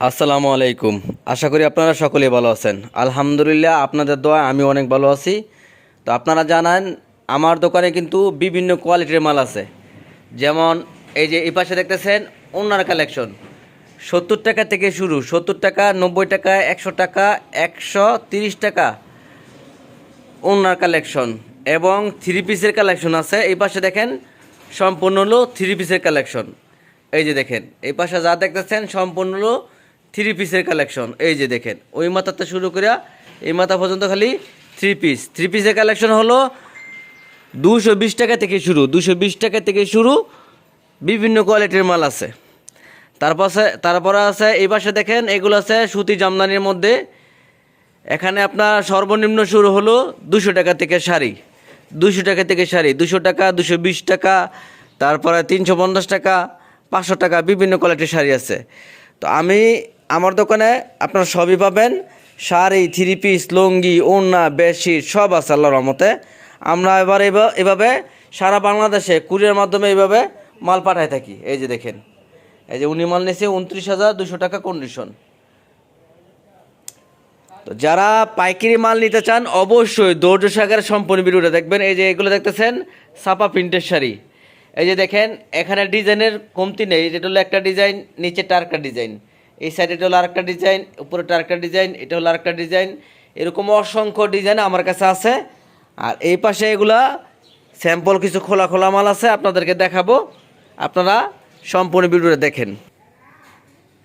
আসসালামু আলাইকুম। আশা করি আপনারা সকলে ভালো আছেন। আলহামদুলিল্লাহ আপনাদের দোয়া আমি অনেক ভালো আছি। তো আপনারা জানান, আমার দোকানে কিন্তু বিভিন্ন কোয়ালিটির মাল আছে। যেমন এই যে এই পাশে দেখতেছেন ওনার কালেকশন। সত্তর টাকা থেকে শুরু, সত্তর টাকা, নব্বই টাকা, একশো টাকা, একশো তিরিশ টাকা ওনার কালেকশন। এবং থ্রি পিসের কালেকশন আছে। এই পাশে দেখেন, সম্পূর্ণ হলো থ্রি পিসের কালেকশন। এই যে দেখেন, এই পাশে যা দেখতেছেন সম্পূর্ণ হলো থ্রি পিসের কালেকশন এই যে দেখেন, ওই মাথাতে শুরু করে এই মাথা পর্যন্ত খালি থ্রি পিস থ্রি পিসের কালেকশন হলো দুশো বিশ টাকা থেকে শুরু দুশো বিশ টাকা থেকে শুরু বিভিন্ন কোয়ালিটির মাল আছে। তারপর তারপরে আছে, এই পাশে দেখেন, এগুলো আছে সুতি জামদানির মধ্যে। এখানে আপনার সর্বনিম্ন শুরু হলো দুশো টাকা থেকে শাড়ি। দুশো টাকা থেকে শাড়ি দুশো টাকা দুশো বিশ টাকা, তারপরে তিনশো পঞ্চাশ টাকা, পাঁচশো টাকা, বিভিন্ন কোয়ালিটির শাড়ি আছে। তো আমি আমার দোকানে আপনার সবই পাবেন। শাড়ি থ্রি পিস লুঙ্গি, ওড়না, বেডশিট, সব আছে আল্লাহর রহমতে। আমরা এবার এবা- এভাবে সারা বাংলাদেশে কুরিয়ার মাধ্যমে এইভাবে মাল পাঠায় থাকি। এই যে দেখেন। এই যে উনি মাল নিয়েছে উনত্রিশ হাজার দুশো টাকা কন্ডিশন তো যারা পাইকারি মাল নিতে চান, অবশ্যই ধৈর্য সাগর সম্পূর্ণ ভিডিওটা দেখবেন। এই যে এগুলো দেখতেছেন সাপা প্রিন্টের শাড়ি। এই যে দেখেন, এখানে ডিজাইনের কমতি নেই। এটা হলো একটা ডিজাইন, নিচে আরেকটা ডিজাইন। এই সাইডে এটা হলো আরেকটা ডিজাইন উপরেটা আরেকটা ডিজাইন এটা হলো আরেকটা ডিজাইন এরকম অসংখ্য ডিজাইন আমার কাছে আছে। আর এই পাশে এগুলা স্যাম্পল কিছু খোলা খোলা মাল আছে, আপনাদেরকে দেখাবো। আপনারা সম্পূর্ণ ভিডিওটা দেখেন।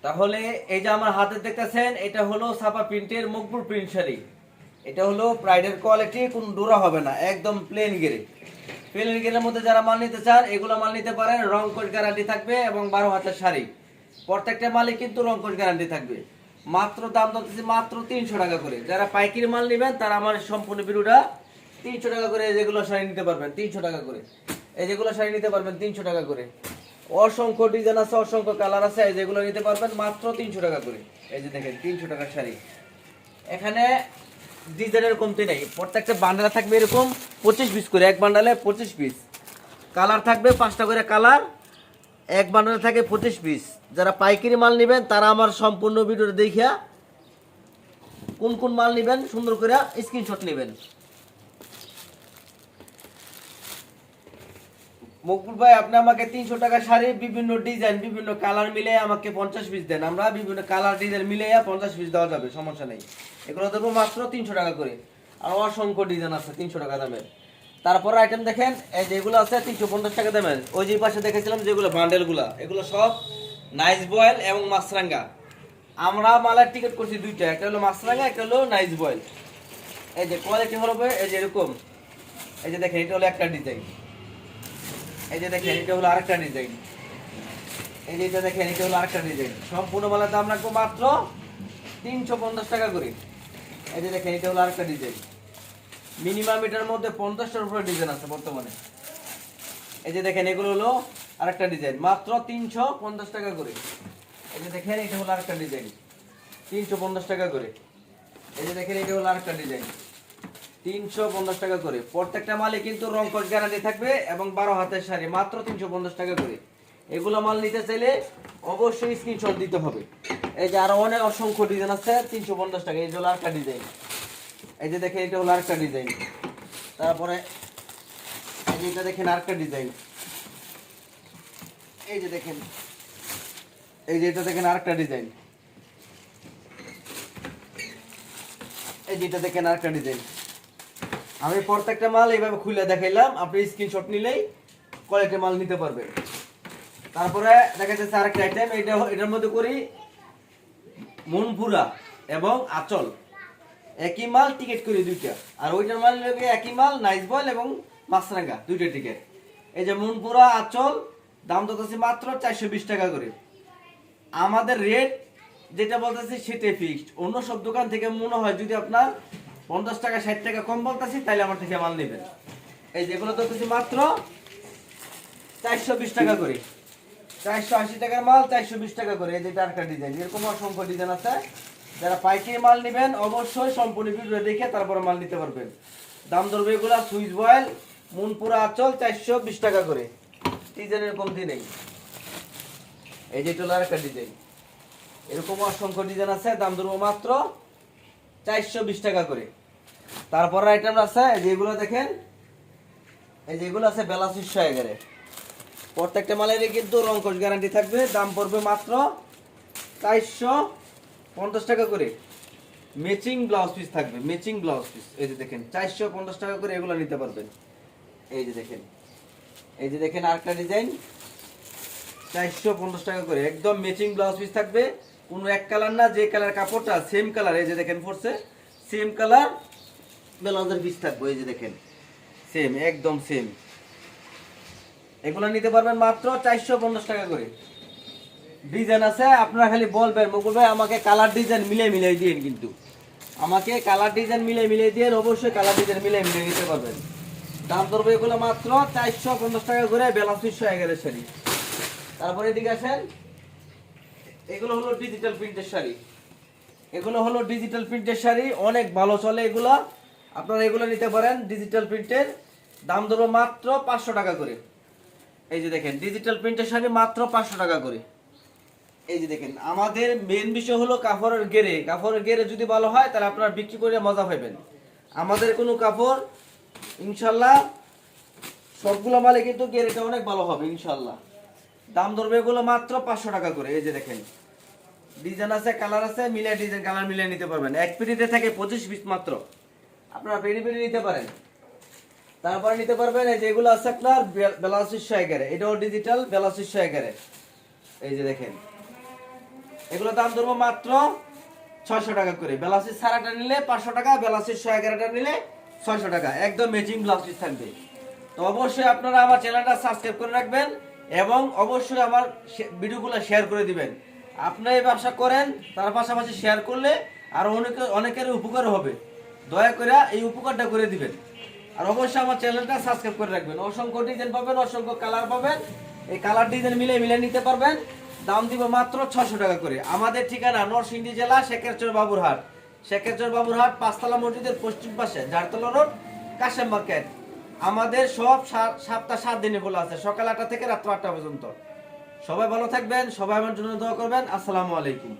তাহলে এই যে আমার হাতে দেখতেছেন, এটা হলো ছাপা প্রিন্টের মকবুল প্রিন্ট শাড়ি। এটা হলো প্রাইডের কোয়ালিটি কোনো ডোরা হবে না, একদম প্লেন গেরে প্লেন গেরের মধ্যে যারা মাল নিতে চান, এগুলো মাল নিতে পারেন। রং কোট গ্যারান্টি থাকবে এবং বারো হাজার শাড়ি। প্রত্যেকটা মালে কিন্তু রং কোট গ্যারান্টি থাকবে। মাত্র দাম ধরতেছি মাত্র তিনশো টাকা করে। যারা পাইকারি মাল নেবেন, তারা আমার সম্পূর্ণ ভিডিওটা তিনশো টাকা করে যেগুলো শাড়ি নিতে পারবেন, তিনশো টাকা করে। এই যেগুলো শাড়ি নিতে পারবেন, তিনশো টাকা করে। অসংখ্য ডিজাইন আছে, অসংখ্য কালার আছে, এই যেগুলো নিতে পারবেন মাত্র তিনশো টাকা করে। এই যে দেখেন, তিনশো টাকার শাড়ি। এখানে ডিজাইনের কমতি নেই। প্রত্যেকটা বান্ডালে থাকবে এরকম পঁচিশ পিস করে, এক বান্ডালে পঁচিশ পিস। কালার থাকবে পাঁচটা করে কালার। এক বান্ডালে থাকে পঁচিশ পিস যারা পাইকারি মাল নেবেন, তারা আমার সম্পূর্ণ ভিডিওটা দেখিয়া কোন কোন মাল নেবেন, সুন্দর করে স্ক্রিনশট নেবেন। মকবুল ভাই, আপনি আমাকে তিনশো টাকা শাড়ি, বিভিন্ন ডিজাইন বিভিন্ন কালার মিলে আমাকে পঞ্চাশ পিস দেন। আমরা বিভিন্ন কালার ডিজাইন মিলে পঞ্চাশ পিস দেওয়া যাবে, সমস্যা নেই। এগুলো দেবো মাত্র তিনশো টাকা করে। আর অসংখ্য ডিজাইন আছে তিনশো টাকা দামের। তারপর আইটেম দেখেন, এই যেগুলো আছে, তিনশো পঞ্চাশ টাকা দামের ওই যে পাশে দেখেছিলাম যেগুলো বান্ডেলগুলো এগুলো সব নাইস বয়েল এবং মাছরাঙ্গা আমরা মালের টিকিট করছি দুইটা, একটা হলো মাছরাঙ্গা একটা হলো নাইস বয়েল এই যে কোয়ালিটি হবে এই যে এরকম। এই যে দেখেন, এটা হলো একটা ডিজাইন এই যে দেখেন, এটা হলো আরেকটা ডিজাইন এই যে এটা দেখেন, এটা হলো আরেকটা ডিজাইন সম্পূর্ণ মালের দাম রাখব মাত্র তিনশো পঞ্চাশ টাকা করে। এই যে দেখেন, এটা হলো আরেকটা ডিজাইন মিনিমাম এটার মধ্যে পঞ্চাশটার উপরে ডিজাইন আছে বর্তমানে। এই যে দেখেন, এগুলো হলো আরেকটা ডিজাইন মাত্র তিনশো পঞ্চাশ টাকা করে। এই যে দেখেন, এটা হলো আরেকটা ডিজাইন তিনশো পঞ্চাশ টাকা করে। এই যে দেখেন, এটা হলো আরেকটা ডিজাইন তিনশো পঞ্চাশ টাকা করে। প্রত্যেকটা মালে কিন্তু রং কোট গ্যারান্টি থাকবে এবং বারো হাতের শাড়ি, মাত্র তিনশো পঞ্চাশ টাকা করে। এগুলো মাল নিতে চাইলে অবশ্যই স্ক্রিনশট দিতে হবে। এই যে আরও অনেক অসংখ্য ডিজাইন আছে, তিনশো পঞ্চাশ টাকা। এই হলো আরেকটা ডিজাইন এই যে দেখেন, এটা হলো আরেকটা ডিজাইন তারপরে এই যে এটা দেখেন আরেকটা ডিজাইন এই যে দেখেন, এই যে এটা দেখেন আরেকটা ডিজাইন এই যে এটা দেখেন আরেকটা ডিজাইন আমি প্রত্যেকটা মাল এইভাবে খুলে দেখাইলাম, আপনি স্ক্রিনশট নিলেই কোয়ালিটি মাল নিতে পারবেন। তারপরে দেখা যাচ্ছে আরেকটা আইটেম এটা এটার মধ্যে করি মনপুরা এবং আচল। একই মাল টিকিট করি দুইটা। আর ওইটার মাল একই মাল নাইস বয়েল এবং মাছরাঙ্গা দুইটা টিকিট এই যে মনপুরা আচল, দাম তো মাত্র চারশো বিশ টাকা করে। আমাদের রেট যেটা বলতেছি সেটাই ফিক্সড অন্য সব দোকান থেকে মনে হয় যদি আপনার পঞ্চাশ টাকা, ষাট টাকা কম বলতেছি তাহলে আমার থেকে মাল নেবেন। এই যেগুলো তো মাত্র চারশো বিশ টাকা করে। চারশো আশি টাকার মাল, চারশো বিশ টাকা করে। এই যে টার্কা ডিজাইন এরকম অসংখ্য ডিজাইন আছে। যারা পাইকারি মাল নেবেন, অবশ্যই সম্পূর্ণ ভিডিও দেখে তারপর মাল নিতে পারবেন। দাম ধরবে এগুলা সুইচ বয়েল, মুনপুরা আচল চারশো বিশ টাকা করে। ডিজাইনের কমতি নেই। এই যে টোলার একটা ডিজাইন। এরকম অসংখ্য ডিজাইন আছে, দাম ধরবো মাত্র চারশো বিশ টাকা করে। তারপর আইটেম আছে যেগুলো দেখেন, এই যেগুলো আছে বেলাশিশো এগারে প্রত্যেকটা মালেরই কিন্তু রঙ্কশ গ্যারান্টি থাকবে, দাম পড়বে মাত্র চারশো পঞ্চাশ টাকা করে। ম্যাচিং ব্লাউজ পিস থাকবে ম্যাচিং ব্লাউজ পিস এই যে দেখেন, চারশো পঞ্চাশ টাকা করে এগুলো নিতে পারবেন। এই যে দেখেন, এই যে দেখেন আরেকটা ডিজাইন চারশো পঞ্চাশ টাকা করে, একদম ম্যাচিং ব্লাউজ পিস থাকবে। কোনো এক কালার না, যে কালার কাপড়টা সেম কালার এই যে দেখেন পড়ছে সেম কালার ব্লাউজের পিস থাকবে, এই যে দেখেন। সেম একদম সেম এগুলো নিতে পারবেন মাত্র চারশো পঞ্চাশ টাকা করে। ডিজাইন আছে, আপনারা খালি বলবেন, মুকুল ভাই, আমাকে কালার ডিজাইন মিলে মিলে দিন কিন্তু। আমাকে কালার ডিজাইন মিলে মিলে দিয়ে অবশ্যই কালার ডিজাইন মিলে মিলে দিতে পারবেন। দাম ধরবে এগুলো মাত্র চারশো পঞ্চাশ টাকা করে বেলা তিনশো এগারো শাড়ি। তারপরে এদিকে আসেন। এগুলো হলো ডিজিটাল প্রিন্টের শাড়ি। এগুলো হলো ডিজিটাল প্রিন্টের শাড়ি, অনেক ভালো চলে এগুলো। আপনারা এগুলো নিতে পারেন ডিজিটাল প্রিন্টের দাম ধরবো মাত্র পাঁচশো টাকা করে। এই যে দেখেন ডিজিটাল প্রিন্টের শাড়ি মাত্র পাঁচশো টাকা করে। এই যে দেখেন, আমাদের মেন বিষয় হলো কাপড়ের গেরে। কাপড়ের গেরে যদি ভালো হয়, তাহলে আপনারা বিক্রি করে মজা পাবেন। আমাদের কোনো কাপড় ইনশাল্লাহ, সবগুলো মালে কিন্তু গেরেটা অনেক ভালো হবে, ইনশাল্লাহ। দাম ধরবে এগুলো মাত্র পাঁচশো টাকা করে, এই যে দেখেন। ডিজাইন আছে, কালার আছে মিলে ডিজাইন, কালার মিলে নিতে পারবেন। এক পিটিতে থাকে পঁচিশ পিস মাত্র। আপনারা পেরি পেরি নিতে পারেন। তারপরে নিতে পারবেন, এই যেগুলো আছে আপনার বেলাশিশো এগারে এটাও ডিজিটাল বেলাশিশো এগারে এই যে দেখেন। এগুলো দাম ধরবো মাত্র ছয়শো টাকা করে। বেলাসির সারাটা নিলে পাঁচশো টাকা বেলাসির ছয় এগারোটা নিলে ছয়শো টাকা। একদম ম্যাচিং ব্লাউজ থাকবে। তো অবশ্যই আপনারা আমার চ্যানেলটা সাবস্ক্রাইব করে রাখবেন এবং অবশ্যই আমার ভিডিওগুলো শেয়ার করে দিবেন। আপনি এই ব্যবসা করেন, তার পাশাপাশি শেয়ার করলে আর অনেকে অনেকের উপকার হবে। দয়া করে এই উপকারটা করে দিবেন। আর অবশ্যই আমার চ্যানেলটা সাবস্ক্রাইব করে রাখবেন। অসংখ্য ডিজাইন পাবেন, অসংখ্য কালার পাবেন। এই কালার ডিজাইন মিলে মিলে নিতে পারবেন। দাম দিব মাত্র ছশো টাকা করে। আমাদের ঠিকানা নরসিংদী জেলা, শেখেরচর বাবুরহাট। শেখেরচর বাবুরহাট, পাঁচতলা মসজিদের পশ্চিম পাশে, ঝাড়তলা রোড, কাশেম মার্কেট। আমাদের সব সাতটা সাত দিনে খোলা আছে, সকাল আটটা থেকে রাত্র আটটা পর্যন্ত। সবাই ভালো থাকবেন, সবাই আমার জন্য দোয়া করবেন। আসসালামু আলাইকুম।